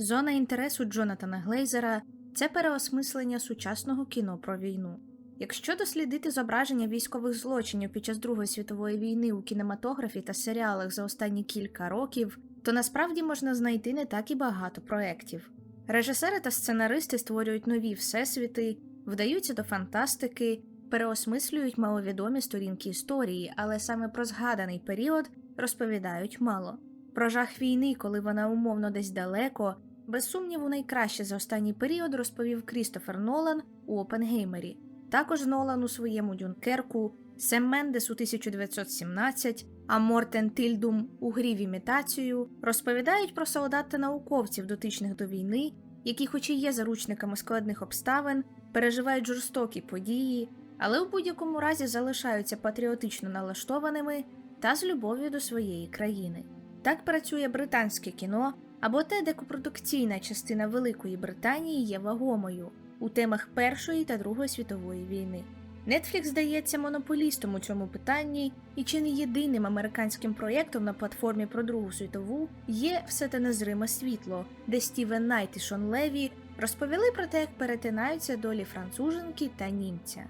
Зона інтересу Джонатана Глейзера це переосмислення сучасного кіно про війну. Якщо дослідити зображення військових злочинів під час Другої світової війни у кінематографі та серіалах за останні кілька років, то насправді можна знайти не так і багато проєктів. Режисери та сценаристи створюють нові всесвіти, вдаються до фантастики, переосмислюють маловідомі сторінки історії, але саме про згаданий період розповідають мало. Про жах війни, коли вона умовно десь далеко, без сумніву, найкраще за останній період розповів Крістофер Нолан у Опенгеймері. Також Нолан у своєму Дюнкерку, Сем Мендес у 1917, а Мортен Тильдум у грі в імітацію розповідають про солдат та науковців, дотичних до війни, які, хоч і є заручниками складних обставин, переживають жорстокі події, але у будь-якому разі залишаються патріотично налаштованими та з любов'ю до своєї країни. Так працює британське кіно або те, де копродукційна частина Великої Британії є вагомою у темах Першої та Другої світової війни. Netflix здається монополістом у цьому питанні, і чи не єдиним американським проєктом на платформі про Другу світову є все те незриме світло, де Стівен Найт і Шон Леві розповіли про те, як перетинаються долі француженки та німця.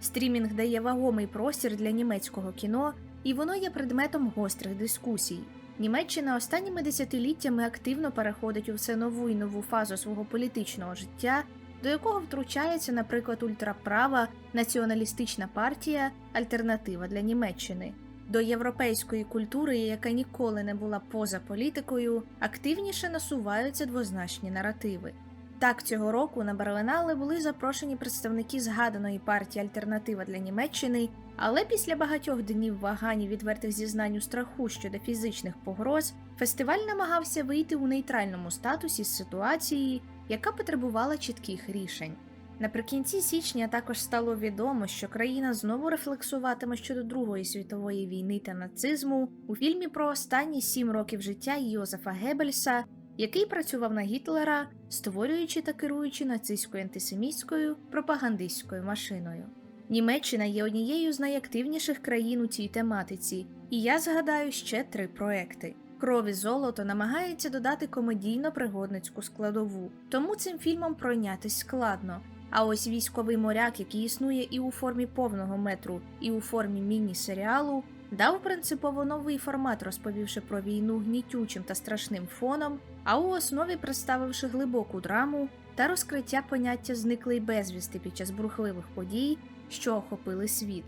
Стрімінг дає вагомий простір для німецького кіно, і воно є предметом гострих дискусій. Німеччина останніми десятиліттями активно переходить у все нову і нову фазу свого політичного життя, до якого втручається, наприклад, ультраправа націоналістична партія Альтернатива для Німеччини. До європейської культури, яка ніколи не була поза політикою, активніше насуваються двозначні наративи. Так, цього року на Берлинале були запрошені представники згаданої партії Альтернатива для Німеччини, але після багатьох днів вагань і відвертих зізнань у страху щодо фізичних погроз, фестиваль намагався вийти у нейтральному статусі з ситуації, яка потребувала чітких рішень. Наприкінці січня також стало відомо, що країна знову рефлексуватиме щодо Другої світової війни та нацизму у фільмі про останні сім років життя Йозефа Геббельса, який працював на Гітлера, створюючи та керуючи нацистською антисемітською пропагандистською машиною. Німеччина є однією з найактивніших країн у цій тематиці, і я згадаю ще три проекти. Кров і золото намагається додати комедійно-пригодницьку складову, тому цим фільмом пройнятись складно. А ось військовий моряк, який існує і у формі повного метру, і у формі міні-серіалу, дав принципово новий формат, розповівши про війну гнітючим та страшним фоном, а у основі представивши глибоку драму та розкриття поняття зниклий безвісти під час брухливих подій, що охопили світ.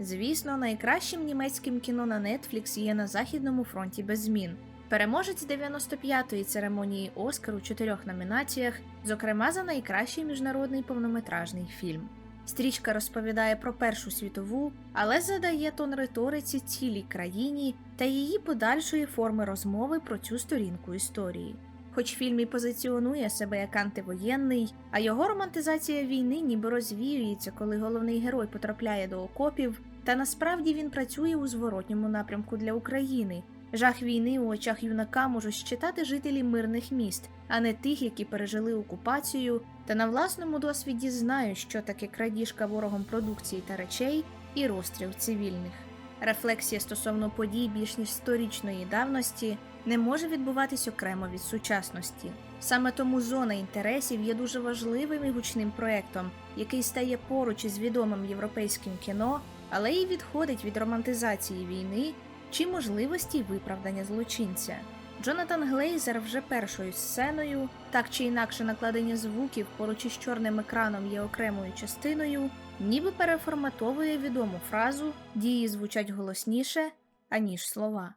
Звісно, найкращим німецьким кіно на Netflix є на Західному фронті без змін. Переможець 95-ї церемонії Оскар у чотирьох номінаціях, зокрема за найкращий міжнародний повнометражний фільм. Стрічка розповідає про Першу світову, але задає тон риториці цілій країні та її подальшої форми розмови про цю сторінку історії. Хоч фільм і позиціонує себе як антивоєнний, а його романтизація війни ніби розвіюється, коли головний герой потрапляє до окопів, та насправді він працює у зворотньому напрямку для України. Жах війни у очах юнака можуть считати жителі мирних міст, а не тих, які пережили окупацію, та на власному досвіді знають, що таке крадіжка ворогом продукції та речей і розстріл цивільних. Рефлексія стосовно подій більш ніж сторічної давності не може відбуватись окремо від сучасності. Саме тому зона інтересів є дуже важливим і гучним проектом, який стає поруч із відомим європейським кіно, але й відходить від романтизації війни чи можливості виправдання злочинця. Джонатан Глейзер вже першою сценою, так чи інакше накладення звуків поруч із чорним екраном є окремою частиною, ніби переформатовує відому фразу дії звучать голосніше, аніж слова.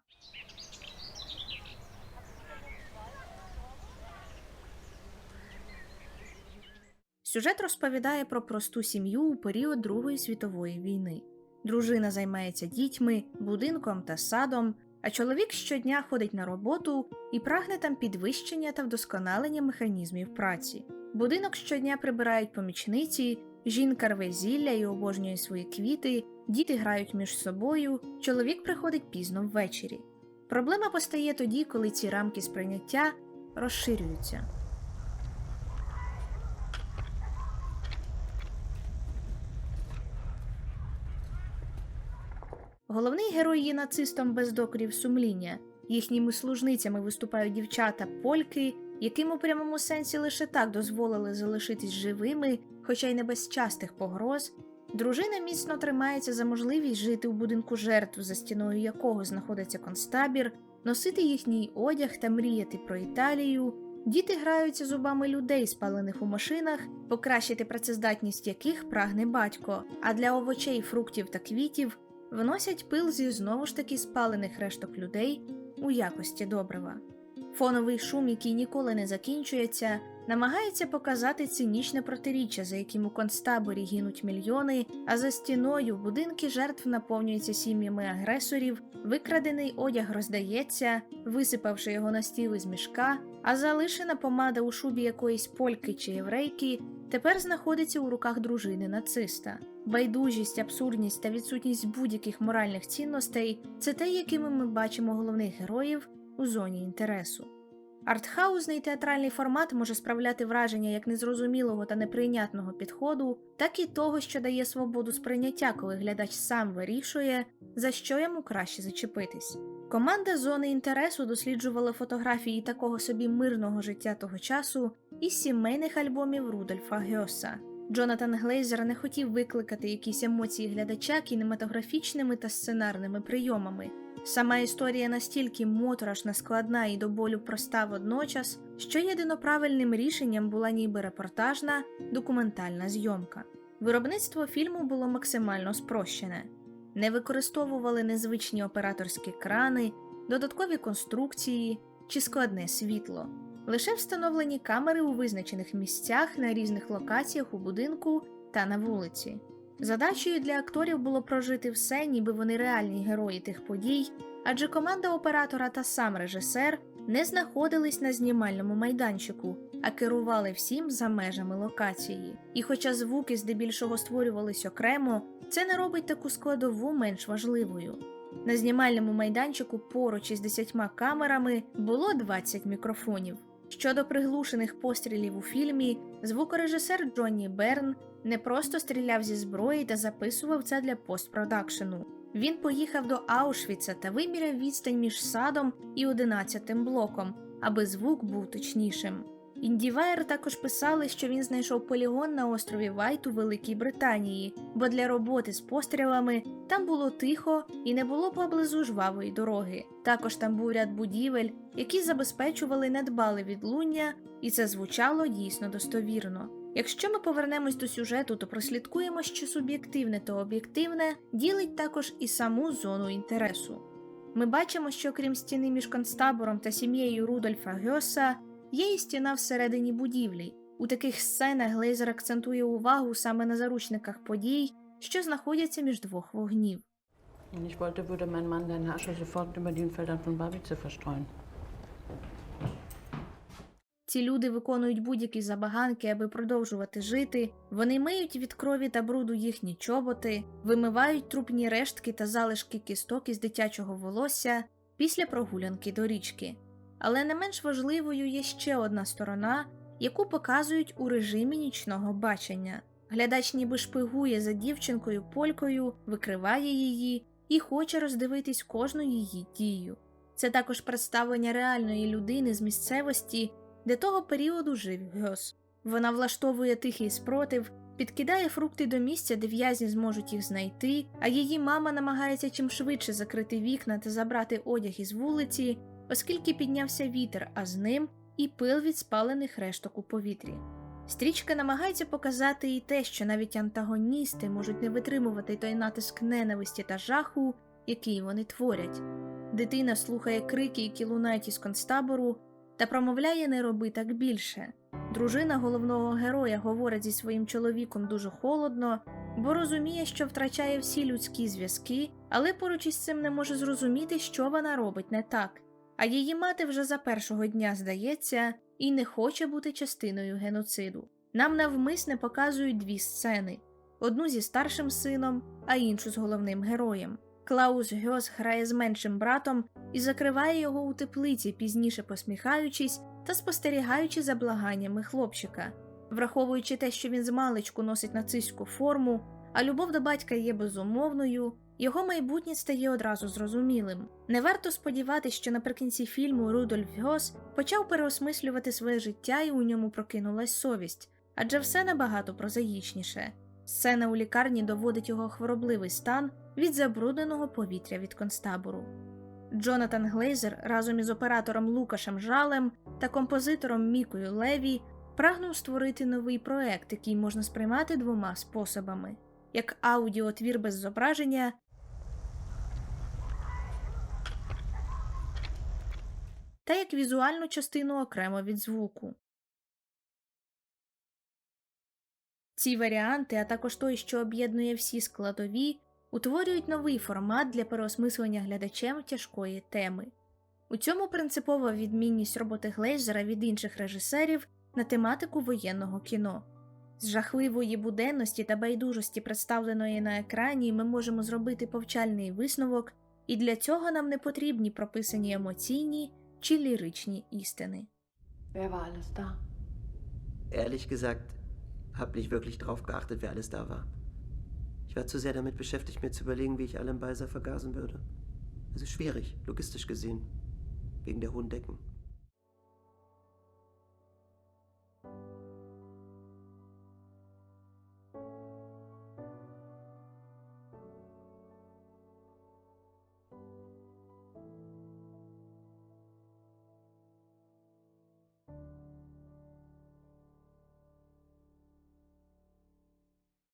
Сюжет розповідає про просту сім'ю у період Другої світової війни. Дружина займається дітьми, будинком та садом, а чоловік щодня ходить на роботу і прагне там підвищення та вдосконалення механізмів праці. Будинок щодня прибирають помічниці, жінка рве зілля і обожнює свої квіти, діти грають між собою, чоловік приходить пізно ввечері. Проблема постає тоді, коли ці рамки сприйняття розширюються. Головний герой є нацистом без докорів сумління. Їхніми служницями виступають дівчата польки, яким у прямому сенсі лише так дозволили залишитись живими, хоча й не без частих погроз, дружина міцно тримається за можливість жити у будинку жертв, за стіною якого знаходиться концтабір, носити їхній одяг та мріяти про Італію. Діти граються зубами людей, спалених у машинах, покращити працездатність яких прагне батько, а для овочей, фруктів та квітів вносять пил зі знову ж таки спалених решток людей у якості добрива. Фоновий шум, який ніколи не закінчується, намагається показати цинічне протиріччя, за яким у концтаборі гинуть мільйони, а за стіною будинки жертв наповнюються сім'ями агресорів, викрадений одяг роздається, висипавши його на стіл із мішка, а залишена помада у шубі якоїсь польки чи єврейки тепер знаходиться у руках дружини нациста. Байдужість, абсурдність та відсутність будь-яких моральних цінностей це те, якими ми бачимо головних героїв у зоні інтересу. Артхаузний театральний формат може справляти враження як незрозумілого та неприйнятного підходу, так і того, що дає свободу сприйняття, коли глядач сам вирішує, за що йому краще зачепитись. Команда зони інтересу досліджувала фотографії такого собі мирного життя того часу із сімейних альбомів Рудольфа Гьоса. Джонатан Глейзер не хотів викликати якісь емоції глядача кінематографічними та сценарними прийомами. Сама історія настільки моторошна, складна і до болю проста водночас, що єдиноправильним рішенням була ніби репортажна документальна зйомка. Виробництво фільму було максимально спрощене, не використовували незвичні операторські крани, додаткові конструкції чи складне світло, лише встановлені камери у визначених місцях на різних локаціях у будинку та на вулиці. Задачею для акторів було прожити все, ніби вони реальні герої тих подій, адже команда оператора та сам режисер не знаходились на знімальному майданчику, а керували всім за межами локації. І хоча звуки здебільшого створювались окремо, це не робить таку складову менш важливою. На знімальному майданчику поруч із десятьма камерами було 20 мікрофонів. Щодо приглушених пострілів у фільмі, звукорежисер Джонні Берн не просто стріляв зі зброї та записував це для постпродакшену. Він поїхав до Аушвіца та виміряв відстань між садом і одинадцятим блоком, аби звук був точнішим. Індівайр також писали, що він знайшов полігон на острові Вайт у Великій Британії, бо для роботи з пострілами там було тихо і не було поблизу жвавої дороги. Також там був ряд будівель, які забезпечували недбале відлуння, і це звучало дійсно достовірно. Якщо ми повернемось до сюжету, то прослідкуємо, що суб'єктивне та об'єктивне ділить також і саму зону інтересу. Ми бачимо, що крім стіни між концтабором та сім'єю Рудольфа Гьоса, є і стіна всередині будівлі. У таких сценах Глейзер акцентує увагу саме на заручниках подій, що знаходяться між двох вогнів. Ich wollte, würde mein Mann deine Asche sofort über den Feldern von Babice verstreuen. Ці люди виконують будь-які забаганки, аби продовжувати жити. Вони миють від крові та бруду їхні чоботи, вимивають трупні рештки та залишки кісток із дитячого волосся після прогулянки до річки. Але не менш важливою є ще одна сторона, яку показують у режимі нічного бачення. Глядач ніби шпигує за дівчинкою полькою, викриває її і хоче роздивитись кожну її дію. Це також представлення реальної людини з місцевості, де того періоду жив Гьос. Вона влаштовує тихий спротив, підкидає фрукти до місця, де в'язні зможуть їх знайти, а її мама намагається чим швидше закрити вікна та забрати одяг із вулиці, оскільки піднявся вітер, а з ним і пил від спалених решток у повітрі. Стрічка намагається показати і те, що навіть антагоністи можуть не витримувати той натиск ненависті та жаху, який вони творять. Дитина слухає крики, які лунають із концтабору, та промовляє не роби так більше. Дружина головного героя говорить зі своїм чоловіком дуже холодно, бо розуміє, що втрачає всі людські зв'язки, але поруч із цим не може зрозуміти, що вона робить не так. А її мати вже за першого дня здається і не хоче бути частиною геноциду. Нам навмисне показують дві сцени: одну зі старшим сином, а іншу з головним героєм. Клаус Гьос грає з меншим братом і закриває його у теплиці, пізніше посміхаючись та спостерігаючи за благаннями хлопчика. Враховуючи те, що він з маличку носить нацистську форму, а любов до батька є безумовною, його майбутнє стає одразу зрозумілим. Не варто сподіватися, що наприкінці фільму Рудольф Гьос почав переосмислювати своє життя і у ньому прокинулась совість, адже все набагато прозаїчніше. Сцена у лікарні доводить його хворобливий стан від забрудненого повітря від концтабору. Джонатан Глейзер разом із оператором Лукашем Жалем та композитором Мікою Леві прагнув створити новий проект, який можна сприймати двома способами: як аудіотвір без зображення, та як візуальну частину окремо від звуку. Ці варіанти, а також той, що об'єднує всі складові, утворюють новий формат для переосмислення глядачем тяжкої теми. У цьому принципова відмінність роботи Глейзера від інших режисерів на тематику воєнного кіно. З жахливої буденності та байдужості, представленої на екрані, ми можемо зробити повчальний висновок, і для цього нам не потрібні прописані емоційні чи ліричні істини. Wer war alles da? Ehrlich gesagt, habe nicht wirklich drauf geachtet, wer alles da war. Ich war zu sehr damit beschäftigt, mir zu überlegen, wie ich alle im Beiser vergasen würde. Also schwierig, logistisch gesehen. Wegen der hohen Decken.